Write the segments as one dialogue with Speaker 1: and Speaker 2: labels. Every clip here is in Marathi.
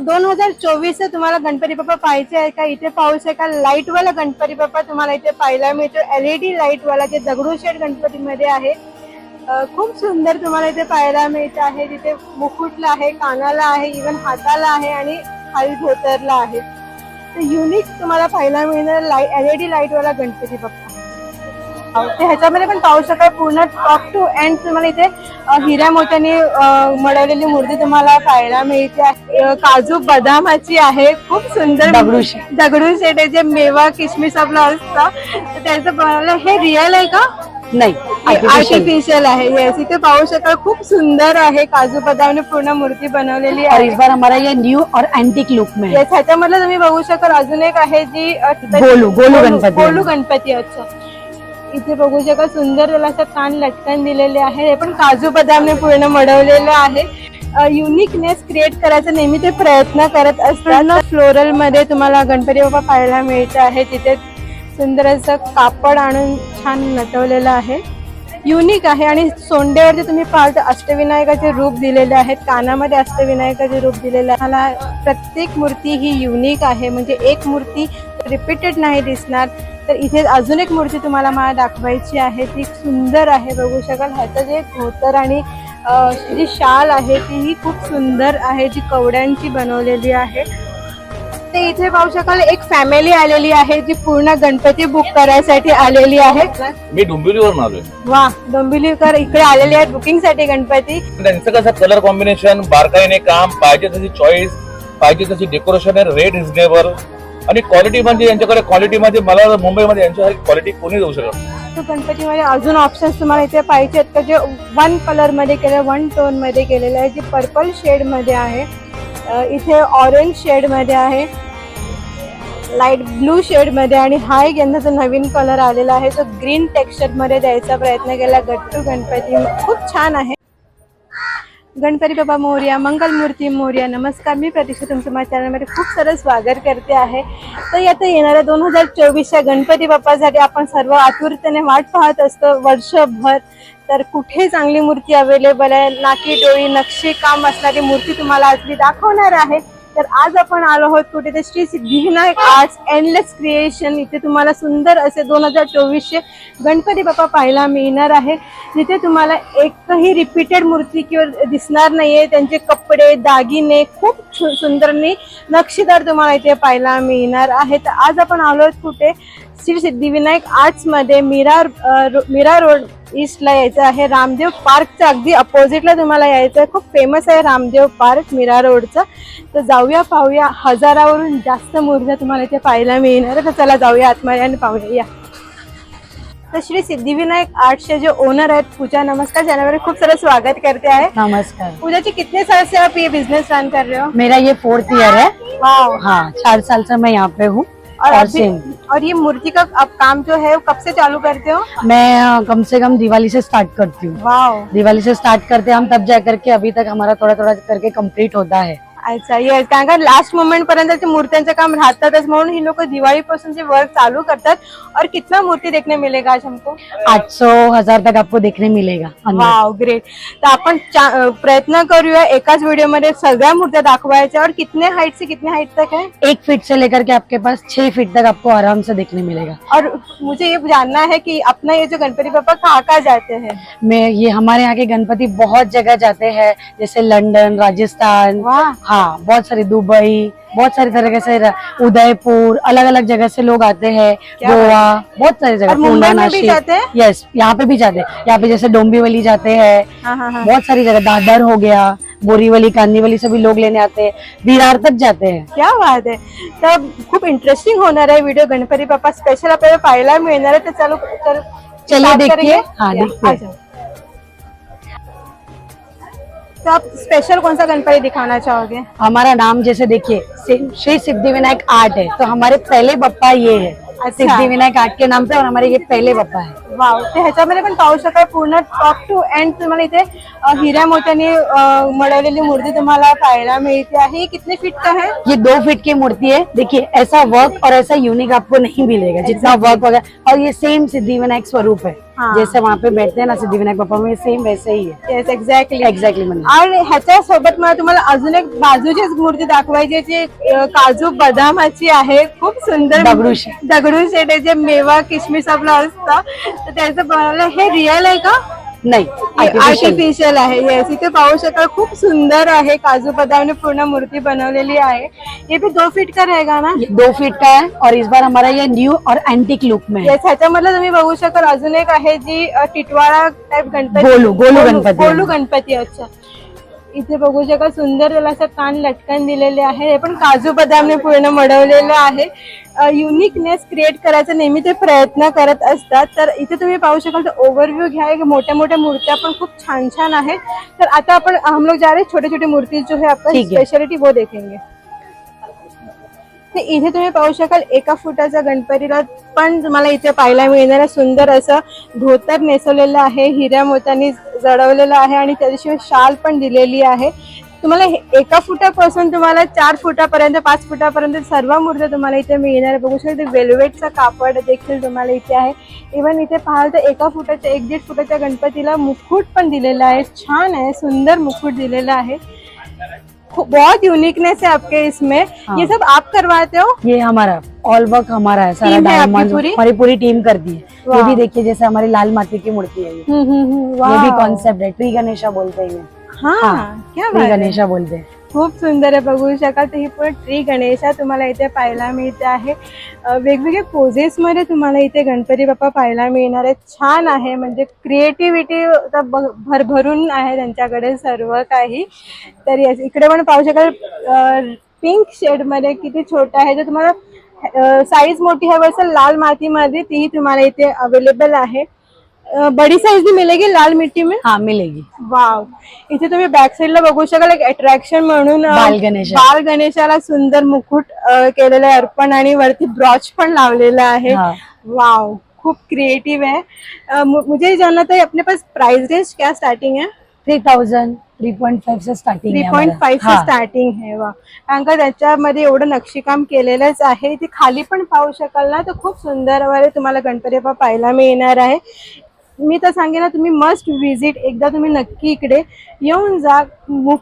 Speaker 1: दोन हजार चोवीस तुम्हाला गणपती बाप्पा पाहायचे आहे का? इथे पाऊस आहे का? लाइट वाला गणपती बाप्पा तुम्हाला इथे पाहायला मिळतो. एलईडी लाइट वाला जे दगडूशेठ गणपती मध्ये आहे. खूप सुंदर तुम्हाला इथे पाहायला मिळत आहे. तिथे मुकुटला आहे कानाला आहे इवन हाताला आहे आणि खाली धोतरला आहे. तर युनिक तुम्हाला पाहायला मिळणार लाइट एलईडी लाइट वाला गणपती बाप्पा. ते ह्याच्यामध्ये पण पाहू शकाल पूर्ण टॉप टू एंड तुम्हाला इथे हिऱ्या मोठ्याने अ, मडवलेली मूर्ती तुम्हाला पाहायला मिळते. काजू बदामाची आहे. खूप सुंदर.
Speaker 2: दगडूशेठ
Speaker 1: आहे जे मेवा किशमिश आपलं असतं. त्याचं बनवलं. हे रिअल आहे का?
Speaker 2: नहीं.
Speaker 1: आर्टिफिशियल आहे. येस इथे पाहू शकाल. खूप सुंदर आहे. काजू बदामने पूर्ण मूर्ती बनवलेली आहे.
Speaker 2: इस बार हमारा ये न्यू और एंटीक लुक में
Speaker 1: ह्याच्यामधलं तुम्ही बघू शकाल. अजून एक आहे जी
Speaker 2: गोलू- गोलू गणपती.
Speaker 1: गोलू गणपती अच्छा. इथे बघू शकता सुंदर त्याला असं कान लटकन दिलेले आहे. हे पण काजू बदामने पूर्ण मडवलेलं आहे. युनिकनेस क्रिएट करायचा नेहमी ते प्रयत्न करत असताना फ्लोरलमध्ये तुम्हाला गणपती बाबा पाहायला मिळत आहे. तिथे सुंदर असं कापड आणून छान नटवलेलं आहे. युनिक आहे आणि सोंडेवरती तुम्ही पाहाल तर अष्टविनायकाचे रूप दिलेले आहेत. कानामध्ये अष्टविनायकाचे रूप दिलेले आहे. मला प्रत्येक मूर्ती ही युनिक आहे. म्हणजे एक मूर्ती रिपीटेड नाही दिसणार. तर इथे अजून एक मूर्ती तुम्हाला मला दाखवायची आहे. ती सुंदर आहे बघू शकाल. ह्याचं जे धोतर आणि जी शाल आहे तीही खूप सुंदर आहे. जी कवड्यांची बनवलेली आहे. ते इथे पाहू शकाल एक फॅमिली आलेली आहे जी पूर्ण गणपती बुक करायसाठी आलेली आहे.
Speaker 3: मी डोंबिवलीवरून आलोय.
Speaker 1: वा डोंबिवलीकर इकडे आलेले आहेत बुकिंगसाठी गणपती.
Speaker 3: त्यांचं कसं कलर कॉम्बिनेशन बारकाईने काम पाहिजे तशी चॉईस पाहिजे तशी डेकोरेशन आहे रेट रिझनेबल आणि क्वालिटी म्हणजे यांच्याकडे क्वालिटी म्हणजे मला मुंबईमध्ये यांच्यासारखी क्वालिटी कोणी देऊ शकत
Speaker 1: तो गणपतीमध्ये अजून ऑप्शन्स तुम्हाला इथे पाहिजे आहेत का? जे वन कलरमध्ये केलं वन टोनमध्ये केलेलं आहे जे पर्पल शेडमध्ये आहे अ, इथे ऑरेंज शेडमध्ये आहे लाइट ब्लू शेडमध्ये आणि हा एक यंदाचा नवीन कलर आलेला आहे. तो ग्रीन टेक्स्चरमध्ये द्यायचा प्रयत्न केला. गट्टू गणपती खूप छान आहे. गणपती बाबा मोर्या मंगलमूर्ती मोर्या नमस्कार. मी प्रतीक्षा तुमचं माझ्या चॅनलमध्ये खूप सारं स्वागत करते आहे. तर आता येणाऱ्या दोन हजार चोवीसच्या गणपती बाप्पासाठी आपण सर्व आतुरतेने वाट पाहत असतो. वर्षभर तर कुठे चांगली मूर्ती अवेलेबल आहे? नाकी डोळी नक्षी काम असणारी मूर्ती तुम्हाला आज मी दाखवणार आहे. तर आज आपण आलो आहोत कुठे ते Shri Siddhivinayak arts endless creation इथे तुम्हाला सुंदर असे दोन हजार चोवीसचे गणपती बाप्पा पाहायला मिळणार आहे. जिथे तुम्हाला एकही रिपीटेड मूर्ती किंवा दिसणार नाहीये. त्यांचे कपडे दागिने खूप सु- सुंदर नक्षीदार तुम्हाला इथे पाहायला मिळणार आहे. तर आज आपण आलो आहोत कुठे? श्री सिद्धिविनायक आर्ट्समध्ये मीरा मीरा रोड ईस्टला यायचं आहे. रामदेव पार्कच्या अगदी अपोजिटला तुम्हाला यायचं आहे खूप फेमस आहे रामदेव पार्क मीरा रोडचं तर जाऊया पाहूया. हजारावरून जास्त मूर्त्या तुम्हाला इथे पाहायला मिळणार आहे. तर चला जाऊया आतमध्ये आणि पाहूया. या. तर श्री सिद्धिविनायक आर्ट्सचे जे ओनर आहेत पूजा नमस्कार. चॅनलवर खूप सारं स्वागत करते आहे.
Speaker 2: नमस्कार.
Speaker 1: पूजा जी कितने साल से आप ये बिजनेस रन कर रहे हो?
Speaker 2: मेरा ये फोर्थ ईयर है।
Speaker 1: वाओ
Speaker 2: हाँ चार साल से मैं यहाँ पे हूँ।
Speaker 1: और
Speaker 2: और सेम
Speaker 1: और ये मूर्ति का अब काम जो है वो कब से चालू करते हो?
Speaker 2: मैं कम से कम दिवाली से स्टार्ट करती हूँ। दिवाली से स्टार्ट करते हैं हम तब जा करके अभी तक हमारा थोड़ा थोड़ा करके कंप्लीट होता है।
Speaker 1: अच्छा येस कारण का लास्ट मोमेंट पर्यंत मूर्त्यांचं काम राहतातच म्हणून ही लोक दिवाळीपासून जे वर्क चालू करतात. और कितना मूर्ति देखने मिलेगा आज हमको?
Speaker 2: आठ सौ हजार तक आपको देखने मिलेगा
Speaker 1: वाव ग्रेट तर आपण प्रयत्न करूया एकाच व्हिडिओमध्ये सगळ्या मूर्त्या दाखवायच्या. और कितने हाइट से कितने हाइट तक है?
Speaker 2: एक फीट से लेकर के आपके पास छह फीट तक आपको आराम से देखने मिलेगा.
Speaker 1: और मुझे ये जानना है कि अपना ये जो गणपति पापा कहाँ कहाँ जाते हैं?
Speaker 2: मैं ये हमारे यहाँ के गणपति बहुत जगह जाते हैं जैसे लंदन राजस्थान हाँ बहुत सारी दुबई बहुत सारी तरीके से उदयपुर अलग अलग जगह से लोग आते हैं। गोवा बहुत सारी जगह।
Speaker 1: मुंबई में भी जाते हैं?
Speaker 2: यस यहाँ पे भी जाते हैं। यहाँ पे जैसे डोंबिवली जाते हैं।
Speaker 1: हाँ हाँ हाँ।
Speaker 2: बहुत सारी जगह। दादर हो गया बोरीवली कांदीवली से भी लोग लेने आते हैं। विरार तक जाते हैं।
Speaker 1: क्या बात आहे तर खूप इंटरेस्टिंग होणार आहे व्हिडिओ गणपती बाप्पा स्पेशल आपल्याला पाहायला मिळणार आहे तर चालू तर
Speaker 2: चलिए देखिए। हाँ हैं
Speaker 1: जाओ। तो आप स्पेशल कौन सा गणपति दिखाना चाहोगे?
Speaker 2: हमारा नाम जैसे देखिए श्री सिद्धि विनायक आर्ट है। तो हमारे पहले बप्पा ये है।
Speaker 1: अच्छा।
Speaker 2: सिद्धि विनायक आर्ट के नाम पे और हमारे ये पहले बप्पा है।
Speaker 1: वाव ते ह्याच्यामध्ये पण पाहू शकाल पूर्ण टॉप टू एंड तुम्हाला इथे हिऱ्या मोत्याने मळवलेली मूर्ती तुम्हाला पाहायला मिळते आहे. कितने फीट का है?
Speaker 2: ये दो फीट की मूर्ति है। देखिए ऐसा वर्क और ऐसा यूनिक आपको नहीं मिलेगा। जितना वर्क वगैरह और ये सेम सिद्धि विनायक स्वरूप है।
Speaker 1: हाँ।
Speaker 2: जैसे वहाँ पे बैठते हैं ना सिद्धि विनायक बापा में सेम वैसे ही है।
Speaker 1: एक्झॅक्टली
Speaker 2: एक्झॅक्टली
Speaker 1: आणि ह्याच्या सोबत मला तुम्हाला अजून एक बाजूचीच मूर्ती दाखवायची जी काजू बदामाची आहे. खूप सुंदर
Speaker 2: दगडूशेठ.
Speaker 1: दगडूशेठ आहे जे मेवा किशमिश आपलं असतं. तर त्याचं बनवलं हे रिअल आहे का?
Speaker 2: नाही.
Speaker 1: आर्टिफिशियल आहे. येस इथे पाहू शकाल खूप सुंदर आहे. काजू बदामने पूर्ण मूर्ती बनवलेली आहे. ये भी दो फीट का रहेगा ना?
Speaker 2: दो फीट का है और इस बार हमारा ये न्यू और एंटिक लुक में है।
Speaker 1: येस ह्याच्यामधलं तुम्ही बघू शकाल अजून एक आहे जी टिटवाळा टाइप गणपती.
Speaker 2: गोलू- गोलू गणपती.
Speaker 1: गोलू गणपती अच्छा. इथे बघू शकाल सुंदर त्याला असं कान लटकन दिलेले आहे. हे पण काजू बदामने पूर्ण मडवलेलं आहे. युनिकनेस क्रिएट करायचा नेहमी ते प्रयत्न करत असतात. तर इथे तुम्ही पाहू शकाल तर ओव्हरव्ह्यू घ्या. मोठ्या मोठ्या मूर्त्या पण खूप छान छान आहेत. तर आता आपण हम लोग जा रहे छोटे छोटे मूर्ती जो है आपका. स्पेशलिटी वो देखेंगे. ते इथे तुम्ही पाहू शकाल एका फुटाच्या गणपतीला पण तुम्हाला इथे पाहायला मिळणार सुंदर असं धोतर नेसवलेलं आहे हिऱ्या मोत्यांनी जडवलेलं आहे आणि त्याच्याशिवाय शाल पण दिलेली आहे. तुम्हाला हे- एका फुटापासून तुम्हाला चार फुटापर्यंत पाच फुटापर्यंत सर्व मूर्त्या तुम्हाला इथे मिळणार बघू शकता वेल्वेटचा कापड देखील तुम्हाला इथे आहे. इवन इथे पाहाल तर एका फुटाच्या एक दीड फुटाच्या गणपतीला मुकुट पण दिलेला आहे. छान आहे सुंदर मुकुट दिलेला आहे. बहुत यूनिकनेस है आपके इसमें।
Speaker 2: हाँ।
Speaker 1: ये सब आप करवाते हो?
Speaker 2: ये हमारा ऑल वर्क हमारा है सारा डायमंड
Speaker 1: पूरी?
Speaker 2: हमारी पूरी टीम करती है। ये भी देखिए जैसे हमारी लाल माटी की मूर्ति है ये।
Speaker 1: हम्म, हम्म, हम्म,
Speaker 2: ये भी कॉन्सेप्ट है ट्री गणेशा बोलते हैं
Speaker 1: हाँ
Speaker 2: हाँ,
Speaker 1: क्या
Speaker 2: ट्री
Speaker 1: बात है।
Speaker 2: गणेशा बोलते हैं।
Speaker 1: खूप सुंदर आहे बघू शकाल. तर ही पूर्ण ट्री गणेशा तुम्हाला इथे पाहायला मिळते आहे. वेगवेगळे पोजेसमध्ये तुम्हाला इथे गणपती बाप्पा पाहायला मिळणार आहे छान आहे म्हणजे क्रिएटिव्हिटी भरभरून आहे त्यांच्याकडे सर्व काही. तर इकडे पण पाहू शकाल पिंक शेडमध्ये किती छोटं आहे. तर तुम्हाला साईज मोठी हवी असेल लाल मातीमध्ये तीही तुम्हाला इथे अवेलेबल आहे. बडी साईज भी मिलेगी लाल मिट्टी में?
Speaker 2: हाँ मिलेगी।
Speaker 1: वाव इथे तुम्ही बॅक साईडला बघू शकाल एक अट्रॅक्शन म्हणून अ,
Speaker 2: बाल गणेश.
Speaker 1: बाल गणेशाला सुंदर मुकुट अ, केलेलं आहे अर्पण आणि वरती ब्रॉच पण लावलेला आहे.
Speaker 2: हाँ।
Speaker 1: वाव खूप क्रिएटिव है अ, मु- मुझे ये जानना था अपने पास प्राइस रेंज क्या स्टार्टिंग है?
Speaker 2: Three thousand three point five से starting
Speaker 1: three point. Five starting आहे वा कारण का त्याच्यामध्ये एवढं नक्षीकाम केलेलंच आहे. ते खाली पण पाहू शकाल ना तर खूप सुंदर वगैरे तुम्हाला गणपती बाप्पा पाहायला मिळणार आहे. मी तर सांगेन ना तुम्ही मस्ट विजिट एकदा तुम्ही नक्की इकडे येऊन जा.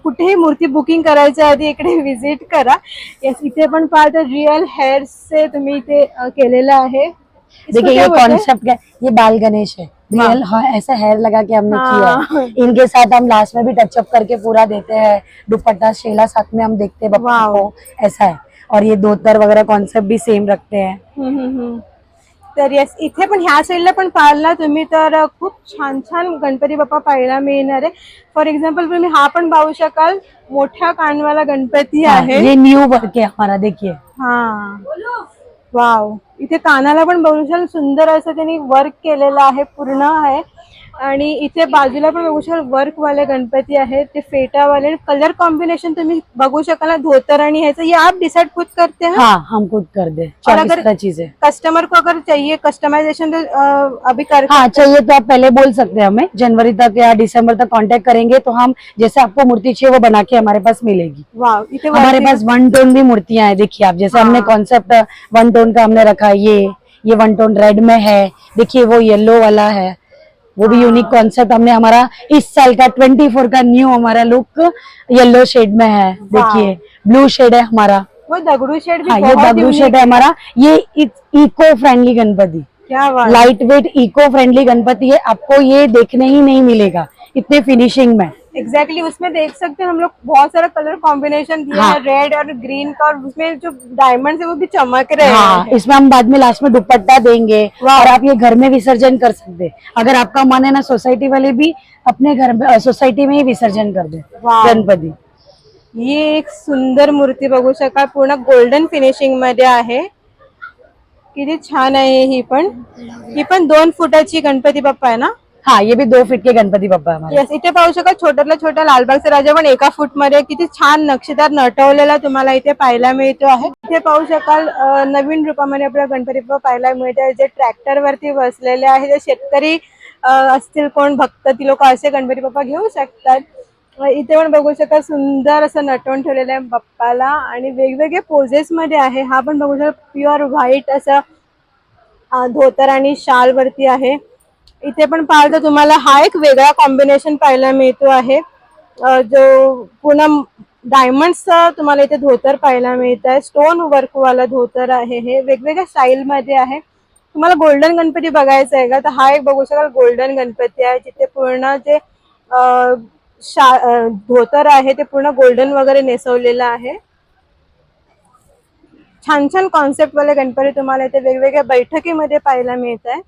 Speaker 1: कुठेही मूर्ती बुकिंग करायच्या आधी इकडे विजिट करा. येस इथे पण पाहता रिअल हेअर्सचे तुम्ही इथे केलेलं आहे.
Speaker 2: देखिए
Speaker 1: क्या
Speaker 2: ये
Speaker 1: बोलते?
Speaker 2: कॉन्सेप्ट क्या ये बाल गणेश है. रियल ऐसा हेयर लगा के हमने किया
Speaker 1: हाँ।
Speaker 2: है. इनके साथ हम लास्ट में भी टचअप करके पूरा देते हैं. दुपट्टा शेला साथ में हम देखते हैं बप्पा। को. ऐसा है. और ये धोतर वगैरह कॉन्सेप्ट भी सेम रखते हैं.
Speaker 1: हम्म, हम्म, हम्म. तर येस इथे पण ह्या साईडला पण पाहाल तुम्ही तर खूप छान छान गणपती बाप्पा पाहायला मिळणार आहे. फॉर एक्झाम्पल तुम्ही हा पण पाहू शकाल मोठ्या कानवाला गणपती आहे.
Speaker 2: ये न्यू वर्क है हमारा देखिए
Speaker 1: हा. वाव इथे कानाला पण बघू शकाल सुंदर असं त्यांनी वर्क केलेलं आहे पूर्ण आहे. आणि इथे बाजूला पण बघू शकाल वर्क वाले गणपती आहेत ते फेटावाले कलर कॉम्बिनेशन तुम्ही बघू शकाल ना धोतर आणि ह्याचं. ये आप डिसाइड खुद करते हैं?
Speaker 2: हाँ हम खुद कर दे
Speaker 1: और अगर-
Speaker 2: चीजें.
Speaker 1: कस्टमर को अगर चाहिए कस्टमाइजेशन तो अ, अभी कर
Speaker 2: हाँ चाहिए तो आप पहले बोल सकते हैं हमें। जनवरी तक या दिसंबर तक कांटेक्ट करेंगे तो हम जैसे आपको मूर्ति चाहिए वो बना के हमारे पास मिलेगी।
Speaker 1: वाव इथे
Speaker 2: हमारे
Speaker 1: वरती-
Speaker 2: पास वन टोन भी मूर्तियां हैं देखिए आप जैसे हमने
Speaker 1: हाँ।
Speaker 2: कॉन्सेप्ट वन टोन का हमने रखा है ये ये वन टोन रेड में है देखिए वो येलो वाला है। वो भी यूनिक कॉन्सेप्ट हमने हमारा इस साल का ट्वेंटी फोर का न्यू हमारा लुक येलो शेड में है। देखिए ब्लू शेड है हमारा।
Speaker 1: वो दगड़ू शेड भी
Speaker 2: हाँ ये दगड़ू शेड है हमारा। ये इको फ्रेंडली गणपति।
Speaker 1: क्या बात।
Speaker 2: Light weight eco friendly Ganpati है। आपको ये देखने ही नहीं मिलेगा इतने फिनिशिंग में।
Speaker 1: एग्जैक्टली exactly, उसमें देख सकते हैं हम लोग बहुत सारा कलर कॉम्बिनेशन दिया
Speaker 2: हाँ।
Speaker 1: है रेड और ग्रीन का और उसमें जो डायमंड है वो भी चमक रहे
Speaker 2: हाँ
Speaker 1: हैं
Speaker 2: इसमें हम बाद में लास्ट में दुपट्टा देंगे और आप ये घर में विसर्जन कर सकते हैं। अगर आपका मन है ना सोसाइटी वाले भी अपने घर में सोसाइटी में ही विसर्जन कर दे गणपति।
Speaker 1: ही एक सुंदर मूर्ती बघू शकाल पूर्ण गोल्डन फिनिशिंग मध्ये आहे। किती छान आहे ही पण. ही पण दोन फुटाची गणपती बाप्पा आहे ना?
Speaker 2: हाँ ये भी दो फीट के गणपती बप्पा हमारे.
Speaker 1: येस इथे पाहू शकाल छोट्यातला छोटा लालबागचा राजा पण एका फूटमध्ये किती छान नक्षीदार नटवलेला तुम्हाला इथे पाहायला मिळतो आहे. इथे पाहू शकाल नवीन रूपामध्ये आपल्याला गणपती बाप्पा पाहायला मिळते जे ट्रॅक्टर वरती बसलेले आहे जे शेतकरी असतील कोण भक्त ती लोक असे गणपती बाप्पा घेऊ शकतात. इथे पण बघू शकाल सुंदर असं नटवून ठेवलेलं आहे बाप्पाला आणि वेगवेगळे पोजेस मध्ये आहे. हा पण बघू शकाल प्युअर व्हाईट असं अ, धोतर आणि शाल वरती आहे. इथे पण पाहाल तर तुम्हाला हा एक वेगळा कॉम्बिनेशन पाहायला मिळतो आहे. जो पूर्ण डायमंडचा तुम्हाला इथे धोतर पाहायला मिळत आहे. स्टोन वर्कवाला धोतर आहे हे. वेगवेगळ्या स्टाईलमध्ये आहे. तुम्हाला गोल्डन गणपती बघायचा आहे का? तर हा एक बघू शकाल गोल्डन गणपती आहे. जिथे पूर्ण जे शा धोतर आहे ते पूर्ण गोल्डन वगैरे नेसवलेलं आहे. छान छान कॉन्सेप्ट वाले गणपती तुम्हाला इथे वेगवेगळ्या बैठकीमध्ये पाहायला मिळत आहे.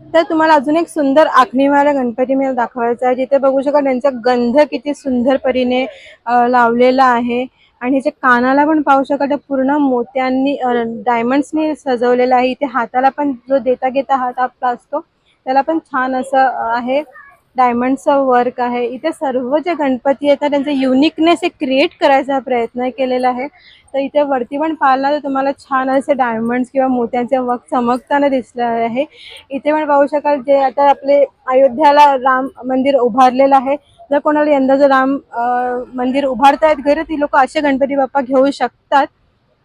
Speaker 1: तर तुम्हाला अजून एक सुंदर आखणीवाला गणपती मला दाखवायचा आहे. जिथे बघू शकाल त्यांचा गंध किती सुंदर परीने लावलेला आहे. आणि जे कानाला पण पाहू शकाल तर पूर्ण मोत्यांनी डायमंड्सनी सजवलेला आहे. इथे हाताला पण जो देता घेता हात आपला असतो त्याला पण छान असं आहे. डायमंडचं वर्क आहे. इथे सर्व जे गणपती येतात त्यांचं युनिकनेस एक क्रिएट करायचा प्रयत्न केलेला आहे. तर इथे वरती पण पाहिला तर तुम्हाला छान असे डायमंड्स किंवा मोत्यांचे वर्क चमकताना दिसलं आहे. इथे पण पाहू शकाल जे आता आपले अयोध्याला राम मंदिर उभारलेलं आहे. जर कोणाला यंदा जर राम मंदिर मंदिर उभारतायत घरी ती लोक असे गणपती बाप्पा घेऊ शकतात.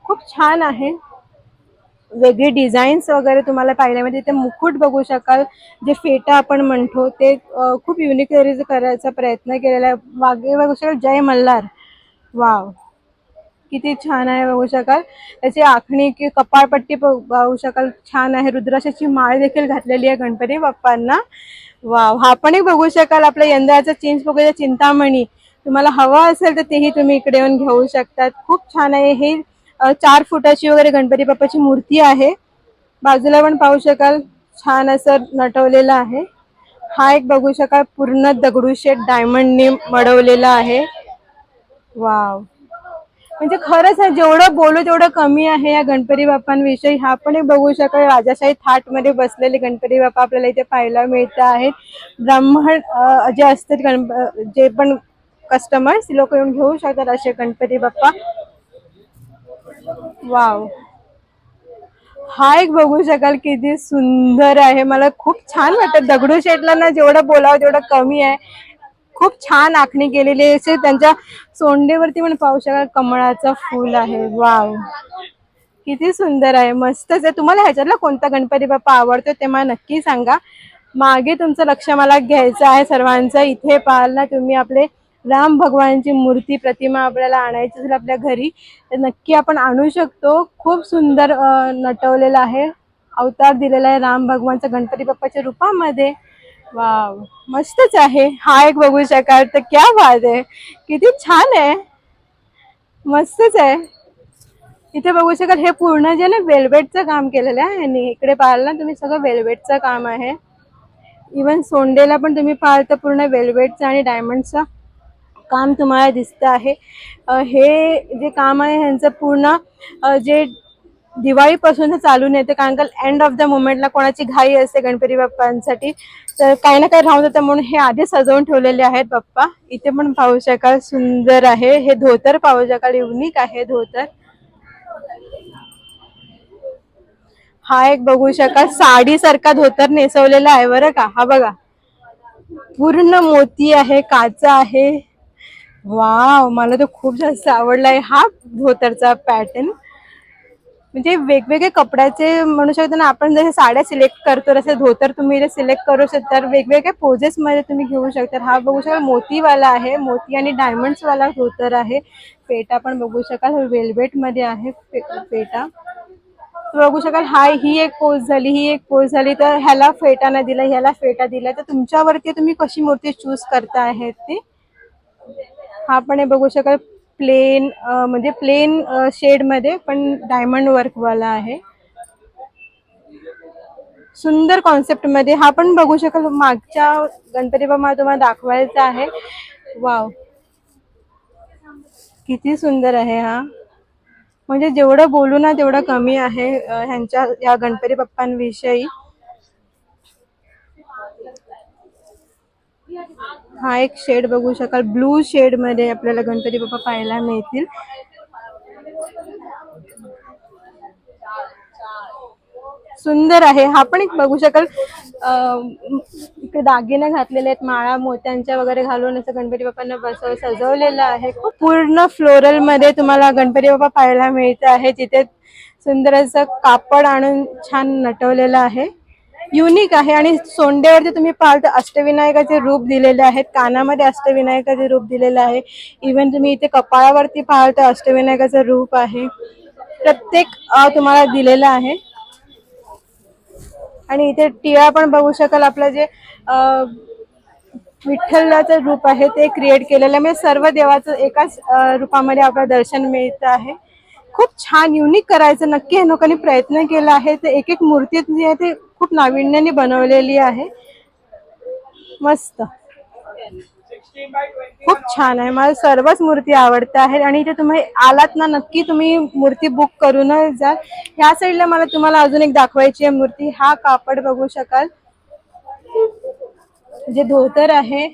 Speaker 1: खूप छान आहे. वेगळी डिझाईन्स वगैरे तुम्हाला पाहायला मिळते ते मुकुट बघू शकाल जे फेटा आपण म्हणतो ते खूप युनिक करायचा प्रयत्न केलेला आहे. वागे बघू शकाल जय मल्हार. वाव किती छान आहे बघू शकाल. त्याची आखणी की कपाळपट्टी प- पाहू शकाल छान आहे. रुद्राशाची माळ देखील घातलेली आहे गणपती बाप्पांना. वाव हा पण एक बघू शकाल आपल्या यंदाचा चेंज बघूया चिंतामणी. तुम्हाला हवा असेल तर तेही तुम्ही इकडे येऊन घेऊ शकतात. खूप छान आहे. हे चार फुटाची वगैरे गणपती बाप्पाची मूर्ती आहे. बाजूला पण पाहू शकाल छान असं नटवलेलं आहे. हा एक बघू शकाल पूर्ण दगडूशेठ डायमंडने मडवलेला आहे. वाव. म्हणजे खरंच आहे जेवढं बोलू तेवढं कमी आहे या गणपती बाप्पांविषयी. हा पण एक बघू शकाल राजाशाही थाटमध्ये बसलेले गणपती बाप्पा आपल्याला इथे पाहायला मिळत आहेत. ब्राह्मण जे असतात गणप जे पण कस्टमर्स लोक येऊन घेऊ शकतात असे गणपती बाप्पा. वाव. हा एक बघू शकाल किती सुंदर आहे. मला खूप छान वाटत. दगडूशेठला ना जेवढं बोलावं तेवढं कमी आहे. खूप छान आखणी केलेली आहे. असे त्यांच्या सोंडेवरती पण पाहू शकाल कमळाचं फूल आहे. वाव. किती सुंदर आहे. मस्तच आहे. तुम्हाला ह्याच्यातला कोणता गणपती बाप्पा आवडतो ते मला नक्की सांगा. मागे तुमचं लक्ष मला घ्यायचं आहे सर्वांचं. इथे पाहाल ना तुम्ही आपले राम भगवानची मूर्ती प्रतिमा आपल्याला आणायची असेल आपल्या घरी तर नक्की आपण आणू शकतो. खूप सुंदर नटवलेला आहे. अवतार दिलेला आहे राम भगवानचा गणपती बाप्पाच्या रूपामध्ये. वाव मस्तच आहे. हा एक बघू शकाल तर क्या वाद आहे. किती छान आहे. मस्तच आहे. इथे बघू शकाल हे पूर्ण जे ना वेल्वेटचं काम केलेलं आहे. आणि इकडे पाहाल ना तुम्ही सगळं वेल्वेटचं काम आहे. इवन सोंडेला पण तुम्ही पाहाल तर पूर्ण वेल्वेटचं आणि डायमंडचं काम तुम्हाला दिसतं आहे. हे जे काम आहे ह्यांचं पूर्ण जे दिवाळीपासून चालून येते कारण का एंड ऑफ द मुमेंटला कोणाची घाई असते गणपती बाप्पांसाठी तर काही ना काही राहून जातं. म्हणून हे आधी सजवून ठेवलेले आहेत बाप्पा. इथे पण पाहू शकाल सुंदर आहे. हे धोतर पाहू शकाल युनिक आहे धोतर. हा एक बघू शकाल साडी सारखा धोतर नेसवलेला आहे बरं का. हा बघा. पूर्ण मोती आहे काचा आहे. वाव मला तो खूप जास्त आवडलाय हा धोतरचा पॅटर्न म्हणजे वेगवेगळे कपड्याचे म्हणू शकतो ना आपण जसे साड्या सिलेक्ट करतो तसे धोतर तुम्ही इथे सिलेक्ट करू शकता तर वेगवेगळ्या पोजेस मध्ये तुम्ही घेऊ शकता. हा बघू शकाल मोतीवाला आहे मोती आणि डायमंड वाला धोतर आहे. पेटा पण बघू शकाल वेलवेटमध्ये आहे पे- पेटा. बघू शकाल हाय ही एक पोज झाली ही एक पोज झाली. तर ह्याला फेटा नाही दिला ह्याला फेटा दिला. तर तुमच्यावरती तुम्ही कशी मूर्ती चूज करता आहेत ते? हा पण हे बघू शकाल प्लेन म्हणजे प्लेन शेडमध्ये पण डायमंड वर्क वाला आहे. सुंदर कॉन्सेप्टमध्ये हा पण बघू शकाल मागच्या गणपती बाबा तुम्हाला दाखवायचा आहे. वाव किती सुंदर आहे हा. म्हणजे जेवढं बोलू ना तेवढं कमी आहे ह्यांच्या या गणपती बाप्पांविषयी. हा एक शेड बघू शकाल. ब्लू शेडमध्ये आपल्याला गणपती बाप्पा पाहायला मिळतील. सुंदर आहे. हा पण एक बघू शकाल. अं, इकडे दागिने घातलेले आहेत. माळा मोत्यांच्या वगैरे घालून असं गणपती बाप्पांना बसव सजवलेलं आहे. खूप पूर्ण फ्लोरलमध्ये तुम्हाला गणपती बाप्पा पाहायला मिळत आहे. जिथे सुंदर असं कापड आणून छान नटवलेलं आहे. युनिक आहे आणि सोंडेवरती तुम्ही पाहाल तर अष्टविनायकाचे रूप दिलेले आहेत. कानामध्ये अष्टविनायकाचे रूप दिलेलं आहे. इव्हन तुम्ही इथे कपाळावरती पाहाल तर अष्टविनायकाचं रूप आहे. प्रत्येक तुम्हाला दिलेलं आहे. आणि इथे टिळा पण बघू शकाल आपलं जे विठ्ठलाचं रूप आहे ते क्रिएट केलेलं आहे. म्हणजे सर्व देवाचं एकाच रूपामध्ये आपल्याला दर्शन मिळतं आहे. खूप छान युनिक करायचं. नक्की हे लोकांनी प्रयत्न केला आहे. ते एक एक मूर्ती जी आहे ते खूप नाविन्याने बनवलेली आहे. मस्त. खूप छान आहे. मला सर्वच मूर्ती आवडत आहेत आणि इथे तुम्ही आलात ना नक्की तुम्ही मूर्ती बुक करूनच जाल. ह्या साईडला मला तुम्हाला अजून एक दाखवायची आहे मूर्ती. हा कापड बघू शकाल. जे धोतर आहे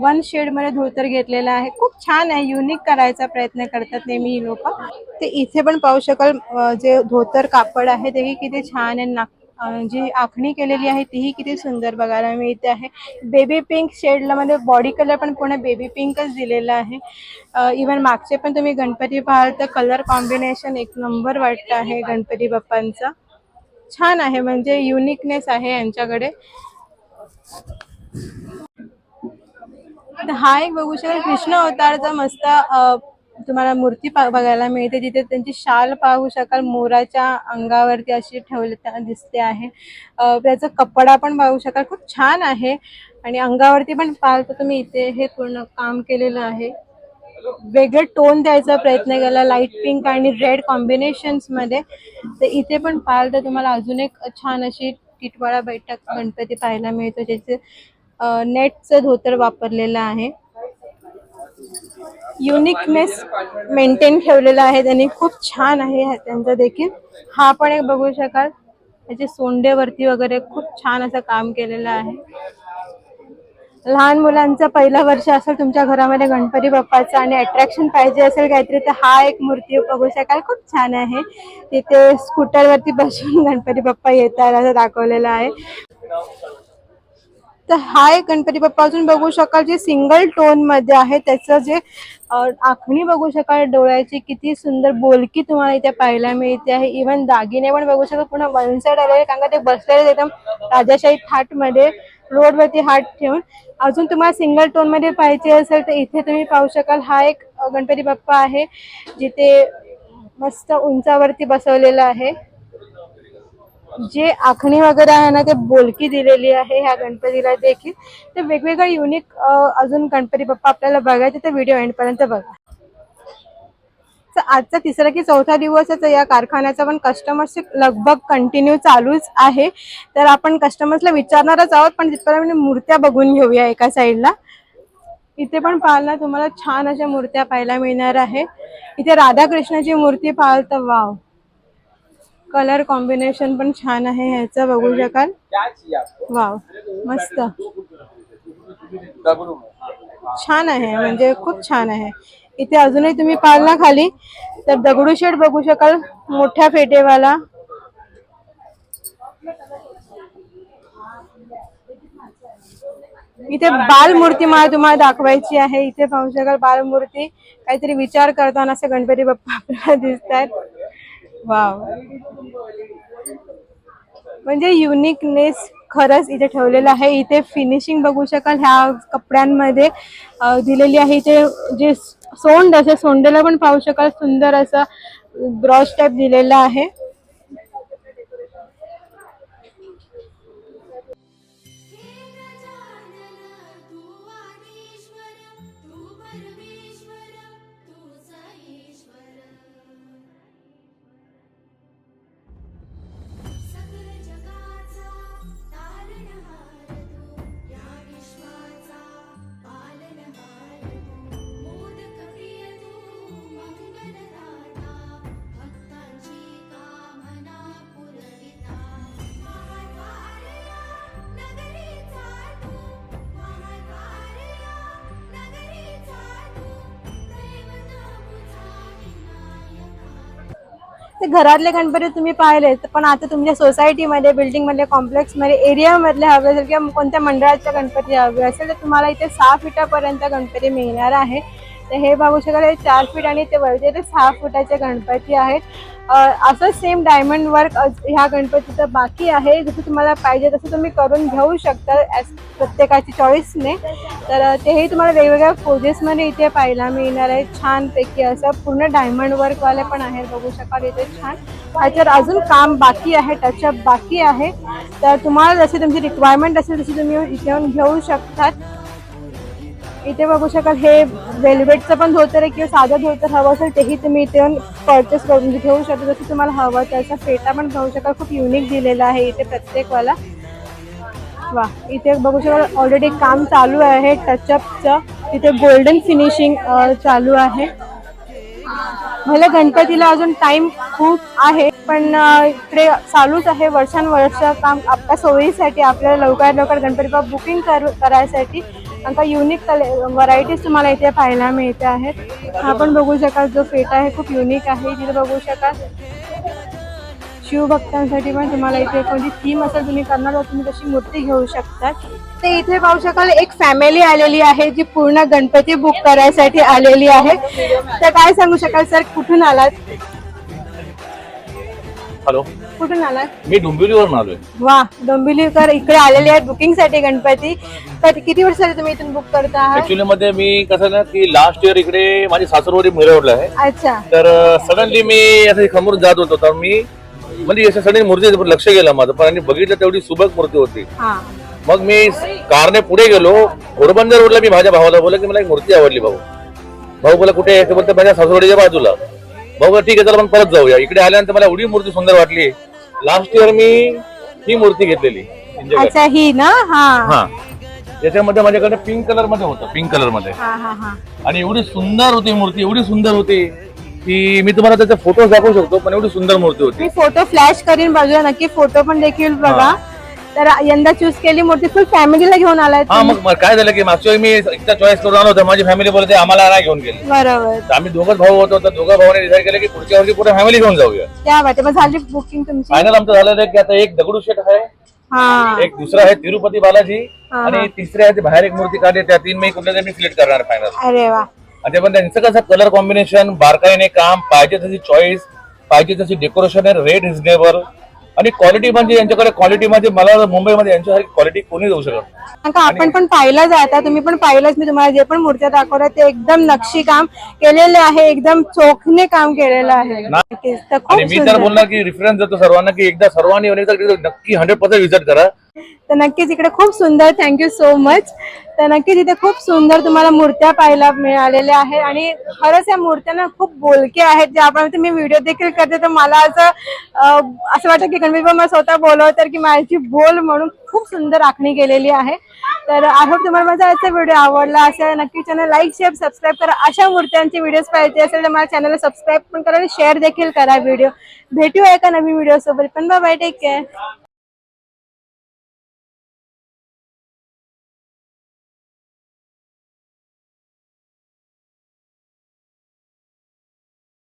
Speaker 1: वन शेडमध्ये धोतर घेतलेलं आहे. खूप छान आहे. युनिक करायचा प्रयत्न करतात नेहमी ही लोक. ते इथे पण पाहू शकाल जे धोतर कापड आहे तेही किती छान आहे. नाक जी आखणी केलेली आहे तीही किती सुंदर बघायला मिळते आहे. बेबी पिंक शेडला मध्ये बॉडी कलर पण पूर्ण बेबी पिंकच दिलेला आहे. इवन मागचे पण तुम्ही गणपती पाहाल तर कलर कॉम्बिनेशन एक नंबर वाटतं आहे गणपती बाप्पांचा. छान आहे म्हणजे युनिकनेस आहे यांच्याकडे. तर हा एक बघू शकाल कृष्ण अवतारचा मस्त तुम्हाला मूर्ती पा- बघायला मिळते. तिथे त्यांची शाल पाहू शकाल मोराच्या अंगावरती अशी ठेवले दिसते आहे. त्याचा कपडा पण पाहू शकाल. खूप छान आहे. आणि अंगावरती पण पाहाल तर तुम्ही इथे हे पूर्ण काम केलेलं आहे. वेगळे टोन द्यायचा प्रयत्न केला. लाइट पिंक आणि रेड कॉम्बिनेशन्समध्ये. तर इथे पण पाहाल तर तुम्हाला अजून एक छान अशी टिटवाळा बैठक गणपती पाहायला मिळतो ज्याचे नेटचं धोतर वापरलेलं आहे. युनिकनेस मेंटेन ठेवलेला आहे त्यांनी खूप छान आहे हा त्यांचा देखील. हा पण एक बघू शकाल त्याचे सोंडेवरती वगैरे खूप छान असं काम केलेलं आहे. लहान मुलांचं पहिलं वर्ष असेल तुमच्या घरामध्ये गणपती बाप्पाचं आणि अट्रॅक्शन पाहिजे असेल काहीतरी तर हा एक मूर्ती बघू शकाल खूप छान आहे. तिथे स्कूटरवरती बसून गणपती बाप्पा येतात असं दाखवलेलं आहे. तर हा एक गणपती बाप्पा अजून बघू शकाल जे सिंगल टोनमध्ये आहे त्याचं जे आखणी बघू शकाल डोळ्याची किती सुंदर बोलकी तुम्हाला इथे पाहायला मिळते आहे. इव्हन दागिने पण बघू शकाल पुन्हा वन साइड आलेले कारण का ते बसलेले एकदम राजाशाही थाटमध्ये रोडवरती हात ठेवून. अजून तुम्हाला सिंगल टोनमध्ये पाहिजे असेल तर इथे तुम्ही पाहू शकाल हा एक गणपती बाप्पा आहे जिथे मस्त उंचावरती बसवलेला आहे. जे आखणी वगैरे आहे ना ते बोलकी दिलेली आहे ह्या गणपतीला देखील. ते वेगवेगळे युनिक अजून गणपती बाप्पा आपल्याला बघायचे तर व्हिडिओ एंडपर्यंत बघा. तर आजचा तिसरा की चौथा दिवसच आहे या कारखान्याचा पण कस्टमर्सची लगभग कंटिन्यू चालूच आहे. तर आपण कस्टमर्सला विचारणारच आहोत पण तिथपर्यंत म्हणजे मूर्त्या बघून घेऊया एका साईडला इथे पण पाहायला तुम्हाला छान अशा मूर्त्या पाहायला मिळणार आहे. इथे राधाकृष्णाची मूर्ती पाहाल तर वाव. कलर कॉम्बिनेशन पण छान आहे ह्याचं बघू शकाल. वाव मस्त. छान आहे म्हणजे खूप छान आहे. इथे अजूनही तुम्ही पाहाल ना खाली. तर दगडूशेठ बघू शकाल मोठ्या फेटेवाला. इथे बालमूर्ती मला तुम्हाला दाखवायची आहे. इथे पाहू शकाल बालमूर्ती. काहीतरी विचार करताना असे गणपती बाप्पा आपल्याला दिसत आहेत वाव. म्हणजे युनिकनेस खरंच इथे ठेवलेलं आहे. इथे फिनिशिंग बघू शकाल ह्या कपड्यांमध्ये दिलेली आहे. इथे जे सोंड असे सोंडेला पण पाहू शकाल सुंदर असं ब्रॉश टाईप दिलेला आहे.
Speaker 4: ते
Speaker 1: घरातले गणपती तुम्ही पाहिले पण आता तुमच्या सोसायटीमध्ये बिल्डिंगमध्ये कॉम्प्लेक्समध्ये एरियामधले हवे असेल किंवा कोणत्या मंडळाच्या गणपती हवे असेल तर तुम्हाला इथे सहा फिटापर्यंत गणपती मिळणार आहे. तर हे बघू शकाल हे चार फूट आणि ते वरचे ते सहा फुटाचे गणपती आहेत. असं सेम डायमंड वर्क ह्या गणपतीचं बाकी आहे. जसं तुम्हाला पाहिजे तसं तुम्ही करून घेऊ शकता ॲज प्रत्येकाची चॉईसने तर तेही तुम्हाला वेगवेगळ्या पोजेसमध्ये इथे पाहायला मिळणार आहे. छानपैकी असं पूर्ण डायमंड वर्कवाले पण आहेत. बघू शकाल इथे छान. ह्याच्यावर अजून काम बाकी आहे टचअप बाकी आहे. तर तुम्हाला जशी तुमची रिक्वायरमेंट असेल तशी तुम्ही इथे येऊन घेऊ शकतात. इथे बघू शकाल हे वेल्वेटचं पण धोतर आहे किंवा साधं धोतर हवं असेल तेही तुम्ही इथे येऊन परचेस करून घेऊ शकता. जसं तुम्हाला हवं त्याचा फेटा पण पाहू शकाल खूप युनिक दिलेला आहे इथे प्रत्येकवाला. वा इथे बघू शकाल ऑलरेडी काम चालू आहे टचअपचं इथे गोल्डन फिनिशिंग चालू आहे. भले गणपतीला अजून टाइम खूप आहे पण इकडे चालूच आहे वर्षानुवर्ष काम आपल्या सोयीसाठी आपल्याला लवकरात लवकर गणपती बाबा बुकिंग कर करायसाठी. आता का युनिक कले व्हरायटीज तुम्हाला इथे पाहायला मिळते आहेत. हा पण बघू शकाल जो फेटा आहे खूप युनिक आहे. तिथे बघू शकाल. शिवभक्तांसाठी पण तुम्हाला इथे कोणती थीम असेल तुम्ही करणार तर तुम्ही तशी मूर्ती घेऊ शकता ते इथे पाहू शकाल एक फॅमिली आलेली आहे जी पूर्ण गणपती बुक करायसाठी आलेली आहे. तर काय सांगू शकाल सर कुठून आलात?
Speaker 3: हॅलो
Speaker 1: कुठून आलात
Speaker 3: मी डोंबिवलीवरून आलोय.
Speaker 1: वा डोंबिवलीकर इकडे आलेले आहेत बुकिंगसाठी गणपती. तर किती वर्ष झाले तुम्ही इथून बुक करता आहात?
Speaker 3: ऍक्च्युली मध्ये मी कसं ना की लास्ट इयर इकडे माझी सासरवाडी मिरवलं आहे.
Speaker 1: अच्छा.
Speaker 3: तर सडनली मी असं समोर जात होतो. तर मी म्हणजे असं सडनली मूर्ती लक्ष गेलं माझं. पण आणि बघितलं तेवढी सुबक मूर्ती होती.
Speaker 1: हा.
Speaker 3: मग मी कारने पुढे गेलो. घोडबंदर रोडला मी माझ्या भावाला बोललो की मला एक मूर्ती आवडली भाऊ. भाऊ बोला कुठे आहे? ते बोलतो माझ्या सासवडीच्या बाजूला. भाऊ बोला ठीक आहे चला आपण परत जाऊया. इकडे आल्यानंतर मला एवढी मूर्ती सुंदर वाटली. लास्ट इयर मी ही मूर्ती घेतलेली.
Speaker 1: अच्छा ही ना? हा.
Speaker 3: हा. त्याच्यामध्ये माझ्याकडे पिंक कलरमध्ये होतं पिंक कलरमध्ये.
Speaker 1: हा हा हा.
Speaker 3: आणि एवढी सुंदर होती मूर्ती एवढी सुंदर होती की मी तुम्हाला त्याचे फोटो दाखवू शकतो पण एवढी सुंदर मूर्ती होती.
Speaker 1: मी फोटो फ्लॅश करीन बाजूला नक्की फोटो पण देखील बघा. तर यंदा चूज केली मूर्ती फुल फॅमिलीला घेऊन आलाय
Speaker 3: हा मग मग काय झालं की मागच्या वेळी मी एकदा चॉईस करून आलो होतो माझी फॅमिली बोलते आम्हाला नाही घेऊन गेले.
Speaker 1: बरोबर.
Speaker 3: तर आम्ही दोघच भाऊ होतो तर दोघं भावाने डिसाईड केलं की पुढच्या वर्षी पुढे फॅमिली घेऊन जाऊया.
Speaker 1: त्या वाटे मग झाली बुकिंग तुमची?
Speaker 3: फायनल आमचं झालेलं आहे की आता एक दगडूशेठ आहे
Speaker 1: हा.
Speaker 3: एक दुसरा आहे तिरुपती बालाजी आणि तिसरे आहे ते बाहेर एक मूर्ती काढली त्या तीन मी कुठल्या तरी मी सिलेक्ट करणार फायनल
Speaker 1: अरे वा.
Speaker 3: आणि ते पण त्यांचं कसं कलर कॉम्बिनेशन बारकाईने काम पाहिजे तशी चॉईस पाहिजे तशी डेकोरेशन आहे रेट रिझनेबल आणि क्वालिटी म्हणजे यांच्याकडे क्वालिटी म्हणजे मला मुंबईमध्ये यांच्यासारखी क्वालिटी कोणी देऊ शकत
Speaker 1: आपण पण पाहिलं जाता तुम्ही पण पाहिलंच मी तुम्हाला जे पण मूर्त्या दाखवल्या ते एकदम नक्षी काम केलेले आहे एकदम चोखने काम केलेलं आहे नक्कीच. तर खूप
Speaker 3: आणि मी तर
Speaker 1: सुंदर.
Speaker 3: बोलणार की रेफरन्स देतो सर्वांना की एकदा सर्वांनी तिथे नक्की हंड्रेड पर्सेंट विजिट करा
Speaker 1: तर नक्कीच इकडे खूप सुंदर थँक्यू सो मच तर नक्कीच इथे खूप सुंदर तुम्हाला मूर्त्या पाहायला मिळालेल्या आहेत आणि खरंच या मूर्त्या ना खूप बोलके आहेत. जे आपण मी व्हिडिओ देखील करते तर मला असं असं वाटतं की गणपती बाबा स्वतः बोलव तर की माझी बोल म्हणून खूप सुंदर आखणी केलेली आहे. तर आय होप तुम्हाला माझा आजचा व्हिडिओ आवडला असेल. नक्की चॅनल लाईक शेअर सबस्क्राईब करा. अशा मूर्त्यांचे व्हिडिओज पाहिजे असेल तर मला चॅनलला सबस्क्राईब पण करा आणि शेअर देखील करा व्हिडिओ भेटूया एका नवीन व्हिडिओ सोबत. पण बाय टेक केअर